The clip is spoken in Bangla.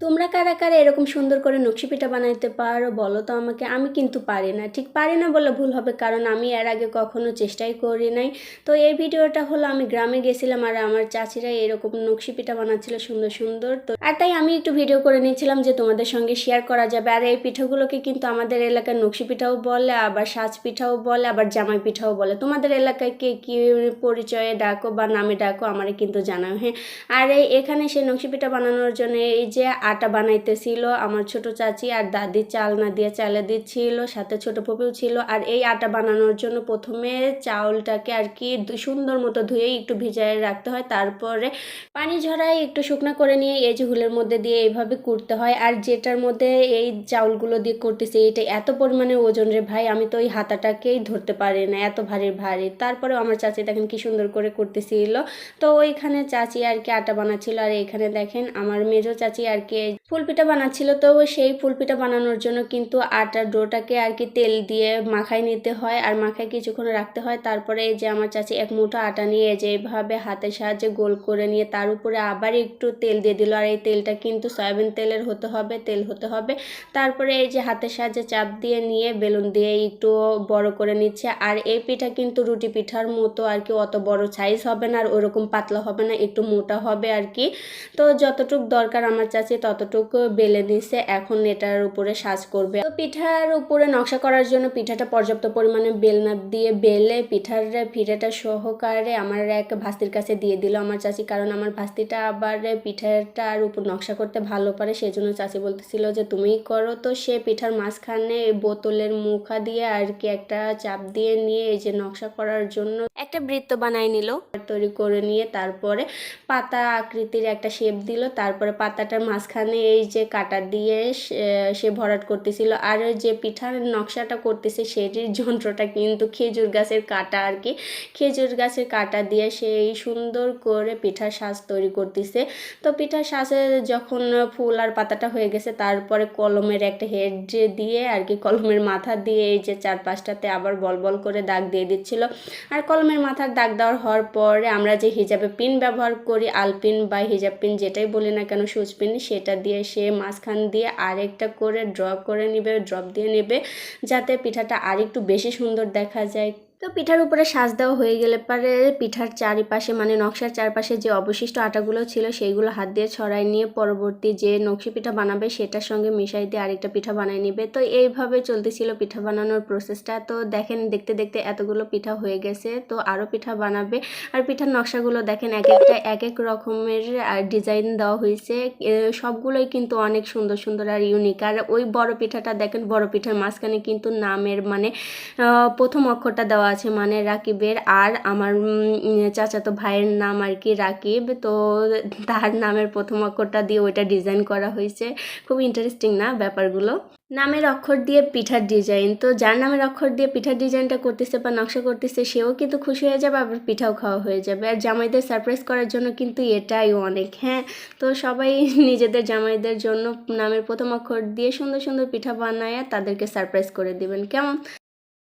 তোমরা কারা কারা এরকম সুন্দর করে নকশি পিঠা বানাইতে পারো বলো তো আমাকে? আমি কিন্তু পারি না। ঠিক পারি না বলে ভুল হবে কারণ আমি এর আগে কখনো চেষ্টাই করি নাই। তো এই ভিডিওটা হলো আমি গ্রামে গেছিলাম আর আমার চাচিরা এরকম নকশি পিঠা বানাচ্ছিল সুন্দর সুন্দর। তো আর তাই আমি একটু ভিডিও করে নিয়েছিলাম যে তোমাদের সঙ্গে শেয়ার করা যাবে। আর এই পিঠাগুলোকে কিন্তু আমাদের এলাকায় নকশি পিঠাও বলে, আবার সাজ পিঠাও বলে, আবার জামাই পিঠাও বলে। তোমাদের এলাকায় কে কী পরিচয়ে ডাকো বা নামে ডাকো আমারে কিন্তু জানাও হ্যাঁ? আর এই এখানে সে নকশি পিঠা বানানোর জন্য এই যে আটা বানাইতেছিল, আমার ছোট চাচি আর দাদি চাল না দিয়ে চালে দিচ্ছিল, সাথে ছোট পপিও ছিল। আর এই আটা বানানোর জন্য প্রথমে চাউলটাকে আর কি সুন্দর মতো ধুয়ে একটু ভিজায় রাখতে হয়। তারপরে পানি ঝরাই একটু শুকনো করে নিয়ে এই যে হুলের মধ্যে দিয়ে এইভাবে কুটতে হয়। আর যেটার মধ্যে এই চাউলগুলো দিয়ে করতেছে এটা এত পরিমাণে ওজন রে ভাই, আমি তো ওই হাতাটাকেই ধরতে পারি না, এত ভারী ভারী। তারপরে আমার চাচি দেখেন কি সুন্দর করে করতেছিল তো ওইখানে চাচি আর কি আটা বানাচ্ছিল। আর এখানে দেখেন আমার মেজো চাচি আর কি ফুলপিঠা বানাচ্ছিল, তো সেই ফুলপিঠা বানানোর জন্য কিন্তু আটার ডোটাকে আর কি তেল দিয়ে মাখায় নিতে হয় আর মাখায় কিছুক্ষণ রাখতে হয়। তারপরে এই যে আমার চাচি এক মুঠো আটা নিয়ে যেভাবে হাতের সাহায্যে গোল করে নিয়ে তার উপরে আবার একটু তেল দিয়ে দিল। আর এই তেলটা কিন্তু সয়াবিন তেলের হতে হবে, তেল হতে হবে। তারপরে এই যে হাতের সাহায্যে চাপ দিয়ে নিয়ে বেলুন দিয়ে একটু বড় করে নিচ্ছে। আর এই পিঠা কিন্তু রুটি পিঠার মতো আর কি অত বড় সাইজ হবে না আর ওরকম পাতলা হবে না, একটু মোটা হবে আর কি। তো যতটুক দরকার আমার চাচি ততটুকু বেলে নিছে, এখন এটার উপরে সাজ করবে। তো পিঠার উপরে নকশা করার জন্য পিঠাটা পর্যাপ্ত পরিমাণে বেলনা দিয়ে বেলে পিঠার ফিরেটা সহকারে আমার এক ভাস্তির কাছে দিয়ে দিল আমার চাচি, কারণ আমার ভাস্তিটা আবার পিঠাটার উপর নকশা করতে ভালো পারে। সেই জন্য চাচি বলতেছিল যে, তুমিই করো। তো সে পিঠার মাঝখানে বোতলের মুখা দিয়ে আর কি একটা চাপ দিয়ে নিয়ে এই যে নকশা করার জন্য একটা বৃত্ত বানাই নিল। তৈরি করে নিয়ে তারপরে পাতা আকৃতির একটা শেপ দিল। তারপরে পাতাটার মাঝখানে এই যে কাটা দিয়ে সে- সে ভরাট করতেছিল। আর যে পিঠার নকশাটা করতেছে সেটির যন্ত্রটা কিন্তু খেজুর গাছের কাটা আর কি। খেজুর গাছের কাটা দিয়ে সেই সুন্দর করে পিঠার সাজ তৈরি করতেছে। তো পিঠার সাজে যখন ফুল আর পাতাটা হয়ে গেছে, তারপরে কলমের একটা হেড দিয়ে আর কি, কলমের মাথা দিয়ে এই যে চার পাঁচটাতে আবার বল বল করে দাগ দিয়ে দিচ্ছিল। আর কলমের মাথার দাগ দেওয়ার হওয়ার পরে আমরা যে হিজাবে পিন ব্যবহার করি, আলপিন বা হিজাব পিন যেটাই বলি না কেন, সুচ পিন, সেটা দিয়ে সে মাঝখান দিয়ে আরেকটা করে ড্রপ করে নেবে ড্রপ দিয়ে নেবে, যাতে পিঠাটা আরেকটু বেশি সুন্দর দেখা যায়। তো পিঠার উপরে সাজ দেওয়া হয়ে গেলে পরে পিঠার চারিপাশে মানে নকশার চারপাশে যে অবশিষ্ট আটাগুলো ছিল, সেইগুলো হাত দিয়ে ছড়াই নিয়ে পরবর্তী যে নকশি পিঠা বানাবে, সেটার সঙ্গে মিশাই দিয়ে আরেকটা পিঠা বানাই নেবে। তো এইভাবে চলতেছিল পিঠা বানানোর প্রসেসটা তো দেখেন, দেখতে দেখতে এতগুলো পিঠা হয়ে গেছে, তো আরও পিঠা বানাবে। আর পিঠার নকশাগুলো দেখেন, এক একটা, এক এক রকমের ডিজাইন দেওয়া হয়েছে। সবগুলোই কিন্তু অনেক সুন্দর সুন্দর আর ইউনিক আর ওই বড় পিঠাটা দেখেন, বড় পিঠার মাঝখানে কিন্তু নামের মানে প্রথম অক্ষরটা দেওয়া আছে মানে রাকিবের আর আমার চাচাতো ভাইয়ের নাম আর কি রাকিব। তো তার নামের প্রথম অক্ষরটা দিয়ে ওইটা ডিজাইন করা হয়েছে। খুব ইন্টারেস্টিং না ব্যাপারগুলো? নামের অক্ষর দিয়ে পিঠার ডিজাইন তো যার নামের অক্ষর দিয়ে পিঠার ডিজাইনটা করতেছে বা নকশা করতেছে, সেও কিন্তু খুশি হয়ে যাবে, আবার পিঠাও খাওয়া হয়ে যাবে। আর জামাইদের সারপ্রাইজ করার জন্য কিন্তু এটাই অনেক হ্যাঁ? তো সবাই নিজেদের জামাইদের জন্য নামের প্রথম অক্ষর দিয়ে সুন্দর সুন্দর পিঠা বানায় তাদেরকে সারপ্রাইজ করে দিবেন। কেমন?